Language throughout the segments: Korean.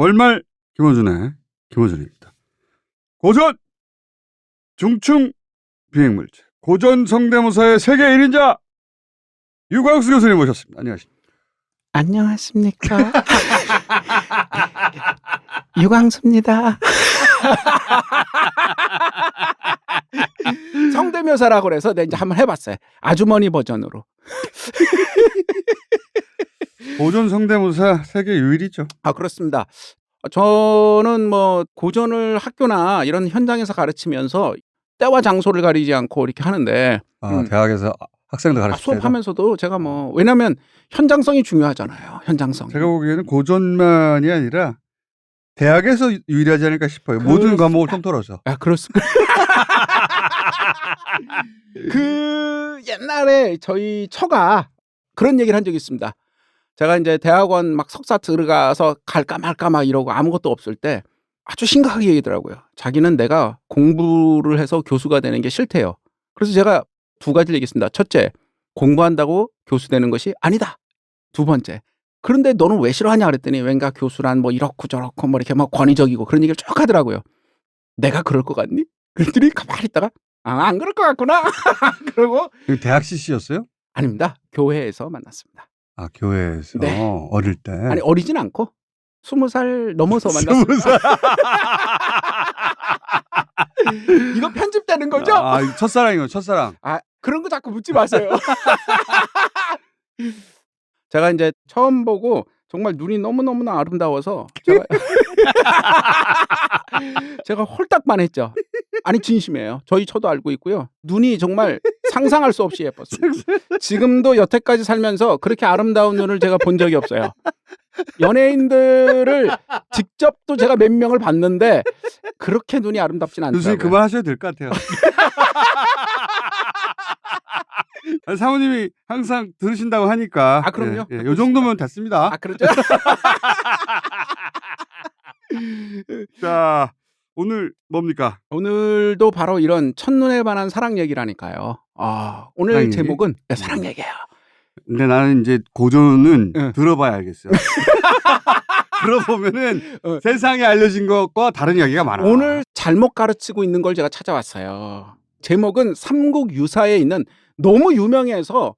월말 김호준의 김호준입니다. 고전 중충 비행물질 고전 성대모사의 세계 1인자 유광수 교수님 모셨습니다. 안녕하십니까. 안녕하십니까. 유광수입니다. 성대묘사라고 그래서 내가 이제 한번 해봤어요. 아주머니 버전으로. 고전 성대모사 세계 유일이죠. 아 그렇습니다. 저는 뭐 고전을 학교나 이런 현장에서 가르치면서 때와 장소를 가리지 않고 이렇게 하는데 아, 음. 대학에서 학생들 아, 가르칠 때가 수업하면서도 제가 뭐 왜냐하면 현장성이 중요하잖아요. 현장성. 제가 보기에는 고전만이 아니라 대학에서 유일하지 않을까 싶어요. 모든 그렇습니다. 과목을 통틀어서. 아 그렇습니다. 그 옛날에 저희 처가 그런 얘기를 한 적이 있습니다. 제가 이제 대학원 막 석사 들어가서 갈까 말까 막 이러고 아무것도 없을 때 아주 심각하게 얘기더라고요. 자기는 내가 공부를 해서 교수가 되는 게 싫대요. 그래서 제가 두 가지를 얘기했습니다. 첫째, 공부한다고 교수 되는 것이 아니다. 두 번째, 그런데 너는 왜 싫어하냐 그랬더니 왠가 교수란 뭐 이렇고 저렇고 뭐 이렇게 막 권위적이고 그런 얘기를 쭉 하더라고요. 내가 그럴 것 같니? 그랬더니 가만히 있다가 아, 안 그럴 것 같구나. 그러고 대학 CC였어요? 아닙니다. 교회에서 만났습니다. 아, 교회에서 네. 어릴 때. 아니 어리진 않고 스무 살 넘어서 만났습니다. 스무 살. 이거 편집되는 거죠? 아, 첫사랑이요, 첫사랑. 아, 그런 거 자꾸 묻지 마세요. 제가 이제 처음 보고 정말 눈이 너무너무나 아름다워서 제가 제가 홀딱 반했죠. 아니 진심이에요. 저희 처도 알고 있고요. 눈이 정말 상상할 수 없이 예뻤습니다. 지금도 여태까지 살면서 그렇게 아름다운 눈을 제가 본 적이 없어요. 연예인들을 직접 또 제가 몇 명을 봤는데 그렇게 눈이 아름답진 않더라고요. 교수님 그만 하셔도 될 것 같아요. 아니, 사모님이 항상 들으신다고 하니까. 아, 그럼요. 예, 예, 요 정도면 됐습니다. 아 그렇죠? 자, 오늘 뭡니까? 오늘도 바로 이런 첫눈에 반한 사랑 얘기라니까요. 아, 오늘 사랑? 제목은 네, 사랑 얘기예요. 근데 나는 이제 고전은 응. 들어봐야 알겠어요. 들어보면은 어. 세상에 알려진 것과 다른 이야기가 많아. 오늘 잘못 가르치고 있는 걸 제가 찾아왔어요. 제목은 삼국 유사에 있는 너무 유명해서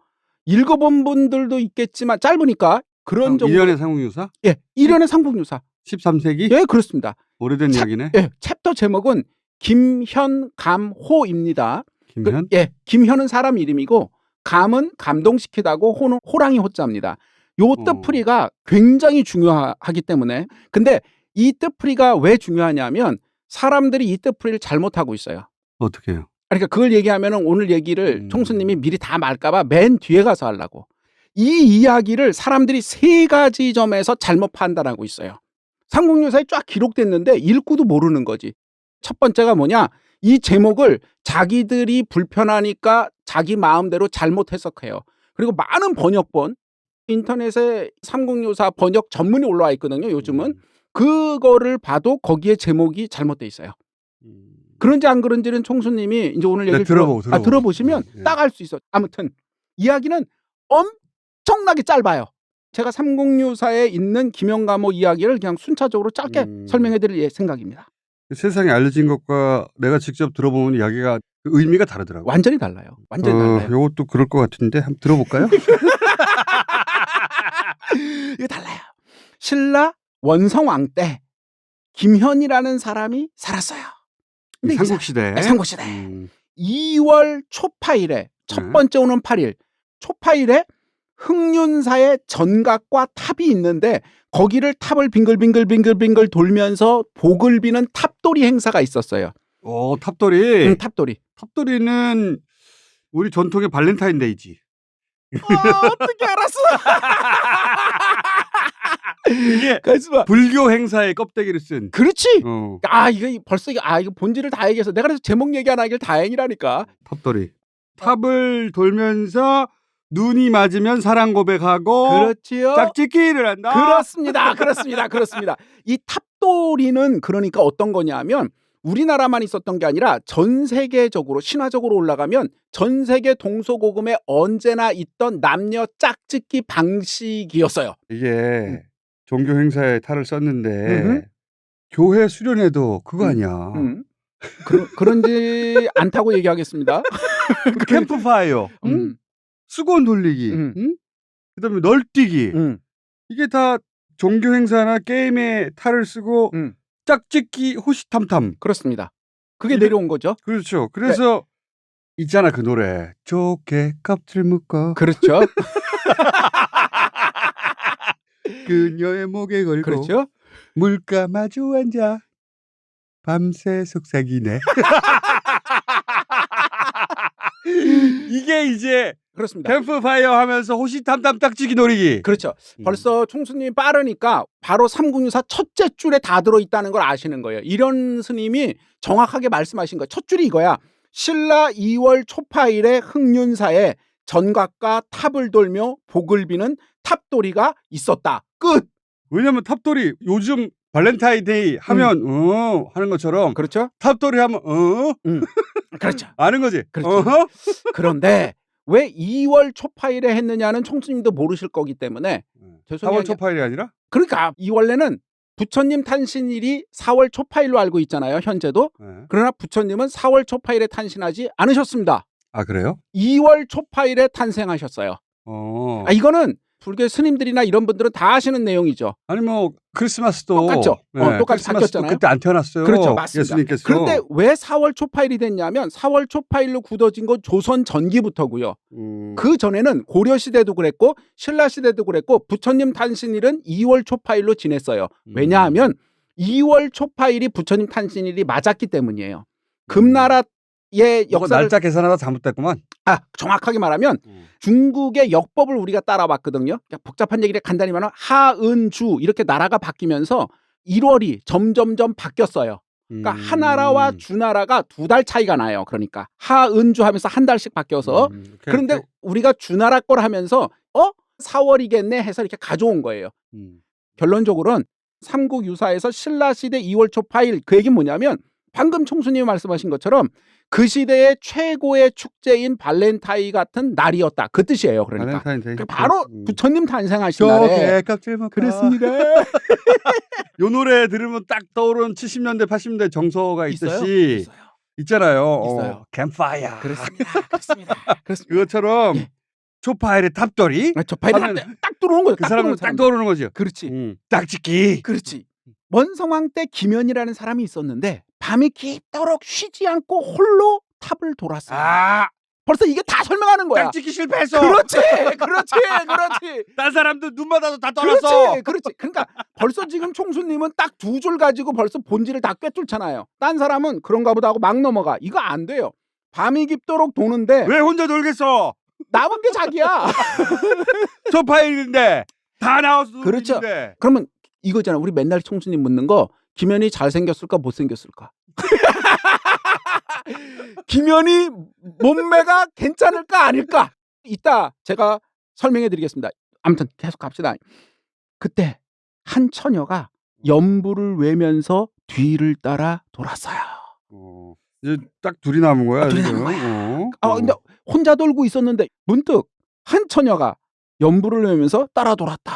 읽어본 분들도 있겠지만 짧으니까 그런 정도. 이련의 상국유사? 예, 일련의 삼국 유사. 13세기? 예, 그렇습니다. 오래된 차- 이야기네. 예, 챕터 제목은 김현감호입니다. 그, 김현? 예, 김현은 사람 이름이고 감은 감동시키다고 호는 호랑이 호자입니다. 요 어. 뜻풀이가 굉장히 중요하기 때문에 근데 이 뜻풀이가 왜 중요하냐면 사람들이 이 뜻풀이를 잘못하고 있어요. 어떻게 해요? 그러니까 그걸 얘기하면은 오늘 얘기를 음. 총수님이 미리 다 말까봐 맨 뒤에 가서 하려고. 이 이야기를 사람들이 세 가지 점에서 잘못 판단하고 있어요. 삼국유사에 쫙 기록됐는데 읽고도 모르는 거지. 첫 번째가 뭐냐? 이 제목을 자기들이 불편하니까 자기 마음대로 잘못 해석해요. 그리고 많은 번역본 인터넷에 삼국유사 번역 전문이 올라와 있거든요. 요즘은 그거를 봐도 거기에 제목이 잘못돼 있어요. 음. 그런지 안 그런지는 총수님이 이제 오늘 네, 얘기를 들어보고, 들어, 아, 들어보고. 들어보시면 예. 딱알 수 있어. 아무튼 이야기는 엄청나게 짧아요. 제가 삼국유사에 있는 김영감호 이야기를 그냥 순차적으로 짧게 음. 설명해드릴 예- 생각입니다. 세상에 알려진 것과 내가 직접 들어보는 이야기가 그 의미가 다르더라고요. 완전히 달라요. 완전히 어, 달라요. 요것도 그럴 것 같은데 한번 들어볼까요? 이거 달라요. 신라 원성왕 때 김현이라는 사람이 살았어요. 근데 삼국시대. 네, 삼국시대. 음, 2월 초파일에 첫 네. 번째 오는 8일 초파일에 흥륜사의 전각과 탑이 있는데 거기를 탑을 빙글빙글빙글빙글 돌면서 복을 비는 탑돌이 행사가 있었어요. 어, 탑돌이. 응, 탑돌이. 탑돌이는 우리 전통의 발렌타인데이지. 어, 어떻게 알았어? 이게 가지마. 불교 행사의 껍데기를 쓴. 그렇지. 어, 아 이거 벌써 이거 아 이거 본질을 다 얘기해서 내가 그래서 제목 얘기 안 하길 다행이라니까. 탑돌이. 탑을 돌면서 눈이 맞으면 사랑 고백하고 그렇지요. 짝짓기를 한다. 그렇습니다. 그렇습니다. 그렇습니다. 이 탑돌이는 그러니까 어떤 거냐면 우리나라만 있었던 게 아니라 전 세계적으로 신화적으로 올라가면 전 세계 동서고금에 언제나 있던 남녀 짝짓기 방식이었어요. 이게 종교 행사에 탈을 썼는데 음흠. 교회 수련회도 그거 음, 아니야. 음. 그런 그런지 않다고 얘기하겠습니다. 그 캠프파이어, 응? 음, 수건 돌리기, 음. 응? 그다음에 널뛰기 음, 이게 다 종교 행사나 게임에 탈을 쓰고 음. 짝짓기 호시탐탐. 그렇습니다. 그게 이게- 내려온 거죠. 그렇죠. 그래서 있잖아 그 노래. 좋게 껍질 묶어 그렇죠. 그녀의 목에 걸고 그렇죠. 물가 마주 앉아 밤새 속삭이네. 이게 이제 그렇습니다. 캠프파이어 하면서 호시탐탐 딱지기 놀이기. 그렇죠. 음. 벌써 총수님이 빠르니까 바로 3064 첫째 줄에 다 들어있다는 걸 아시는 거예요. 이런 스님이 정확하게 말씀하신 거예요. 첫 줄이 이거야. 신라 2월 초파일에 흥륜사에 전각과 탑을 돌며 복을 비는 탑돌이가 있었다. 끝. 왜냐면 탑돌이 요즘 발렌타인데이 하면 어 하는 것처럼 그렇죠? 탑돌이 하면 어 그렇죠. 아는 거지. 그렇죠. 어허? 그런데 왜 2월 초파일에 했느냐는 총수님도 모르실 거기 때문에 죄송해요. 4월 초파일이 아니라? 그러니까 이 원래는 부처님 탄신일이 4월 초파일로 알고 있잖아요. 현재도. 네. 그러나 부처님은 4월 초파일에 탄신하지 않으셨습니다. 아 그래요? 2월 초파일에 탄생하셨어요. 어. 아, 이거는 불교 스님들이나 이런 분들은 다 아시는 내용이죠. 아니 뭐 크리스마스도 똑같죠. 어, 똑같이 크리스마스도 바뀌었잖아요. 그때 안 태어났어요. 그렇죠. 맞습니다. 예수님께서. 그런데 왜 4월 초파일이 됐냐면 4월 초파일로 굳어진 건 조선 전기부터고요. 음, 그 전에는 고려 시대도 그랬고 신라 시대도 그랬고 부처님 탄신일은 2월 초파일로 지냈어요. 음. 왜냐하면 2월 초파일이 부처님 탄신일이 맞았기 때문이에요. 금나라 의 이거 역사를 날짜 계산하다 잘못됐구만. 아, 정확하게 말하면 중국의 역법을 우리가 따라봤거든요. 그러니까 복잡한 얘기를 간단히 말하면 하은주 이렇게 나라가 바뀌면서 1월이 점점점 바뀌었어요. 그러니까 음. 하나라와 주나라가 두 달 차이가 나요. 그러니까 하은주 하면서 한 달씩 바뀌어서 음, 오케이, 그런데 오케이. 우리가 주나라 걸 하면서 어 4월이겠네 해서 이렇게 가져온 거예요. 음. 결론적으로는 삼국 유사에서 신라 시대 2월 초 파일 그 얘기는 뭐냐면 방금 총수님이 말씀하신 것처럼 그 시대의 최고의 축제인 발렌타인 같은 날이었다. 그 뜻이에요. 그러니까 발렌타인데이. 그 바로 음. 부처님 탄생하신 날에. 그렇습니다. 요 노래 들으면 딱 떠오르는 70년대 80년대 정서가 있어요? 있듯이 있어요. 있잖아요. 있어요. 어, 캠파이어. 그렇습니다. 그렇습니다. 그렇습니다. 그것처럼 예. 초파일의 탑돌이 저 발이 하면 딱, 딱 들어오는 거예요. 그딱 사람은 들어오는 딱. 떠오르는 거죠. 그렇지. 음, 딱짓기. 그렇지. 원성왕 때 김연이라는 사람이 있었는데 밤이 깊도록 쉬지 않고 홀로 탑을 돌았어요. 아, 벌써 이게 다 설명하는 거야. 딱짓기 실패했어. 그렇지, 그렇지, 그렇지. 딴 사람들 눈 받아도 다 떠났어. 그렇지, 그렇지. 그러니까 벌써 지금 총수님은 딱 두 줄 가지고 벌써 본질을 다 꿰뚫잖아요. 딴 사람은 그런가 보다 하고 막 넘어가. 이거 안 돼요. 밤이 깊도록 도는데 왜 혼자 놀겠어? 남은 게 자기야. 초파일인데 다 나와서 그렇죠. 놀겠는데. 그러면 이거잖아. 우리 맨날 총수님 묻는 거 김연이 잘생겼을까 못생겼을까? 김연이 몸매가 괜찮을까 아닐까? 이따 제가 설명해 드리겠습니다. 아무튼 계속 갑시다. 그때 한 처녀가 연부를 외면서 뒤를 따라 돌았어요. 어, 이제 딱 둘이 남은 거야. 아, 둘이 지금. 남은 거야. 어, 아 어. 근데 혼자 돌고 있었는데 문득 한 처녀가 연부를 외면서 따라 돌았다.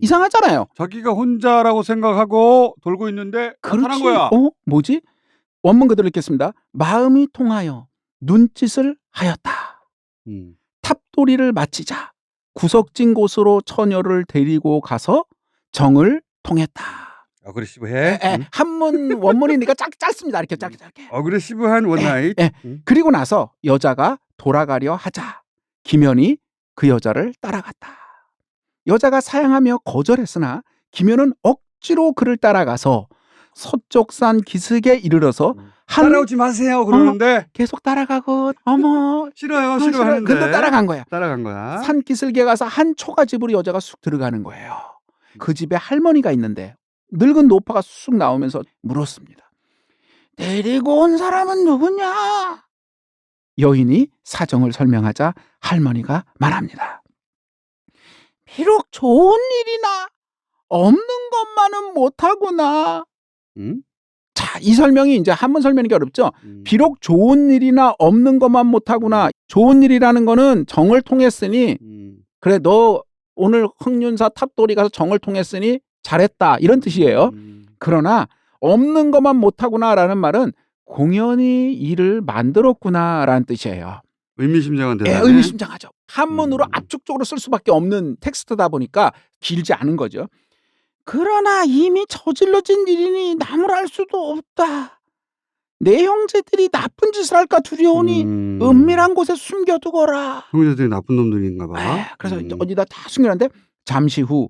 이상하잖아요. 자기가 혼자라고 생각하고 돌고 있는데 나타난 거야. 어? 뭐지? 원문 그대로 읽겠습니다. 마음이 통하여 눈짓을 하였다. 음. 탑돌이를 마치자 구석진 곳으로 처녀를 데리고 가서 정을 통했다. 어그레시브해. 에, 에, 음. 한문 원문이니까 짧, 짧습니다. 이렇게 짧게 짧게. 어그레시브한 원나잇. 예. 음. 그리고 나서 여자가 돌아가려 하자 김연이 그 여자를 따라갔다. 여자가 사양하며 거절했으나 김연은 억지로 그를 따라가서 서쪽산 기슭에 이르러서 음. 한 따라오지 마세요. 그러는데 계속 따라가고 어머 싫어요, 어, 싫어하는데. 근데 따라간 거야. 따라간 거야. 산 기슭에 가서 한 초가집으로 여자가 쑥 들어가는 거예요. 그 집에 할머니가 있는데 늙은 노파가 쑥 나오면서 물었습니다. 데리고 온 사람은 누구냐? 여인이 사정을 설명하자 할머니가 말합니다. 비록 좋은 일이나 없는 것만은 못하구나. 음? 자, 이 설명이 이제 한문 설명이 어렵죠? 음. 비록 좋은 일이나 없는 것만 못하구나. 좋은 일이라는 거는 정을 통했으니 음. 그래 너 오늘 흥륜사 탑돌이 가서 정을 통했으니 잘했다 이런 뜻이에요. 음. 그러나 없는 것만 못하구나라는 말은 공연히 일을 만들었구나라는 뜻이에요. 의미심장한 예, 대답. 의미심장하죠. 한문으로 음. 압축적으로 쓸 수밖에 없는 텍스트다 보니까 길지 않은 거죠. 그러나 이미 저질러진 일이니 나무랄 수도 없다. 내 형제들이 나쁜 짓을 할까 두려우니 음. 은밀한 곳에 숨겨두거라. 형제들이 나쁜 놈들인가 봐. 아, 그래서 음. 어디다 다 숨겨놨는데 잠시 후